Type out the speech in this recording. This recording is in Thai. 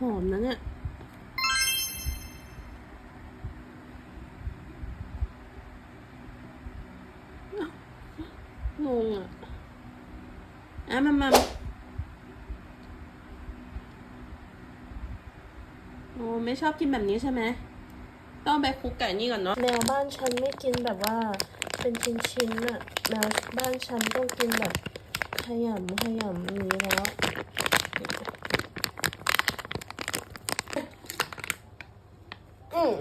หอมนะเนี่ยงงอะแอะมามาโอ้ไม่ชอบกินแบบนี้ใช่ไหม ต้องไปคลุกไก่นี่ก่อนเนาะ แมวบ้านฉันไม่กินแบบว่า เป็นชิ้นๆน่ะ แมวบ้านฉันต้องกินแบบขยำขยำนี้แล้ว อืม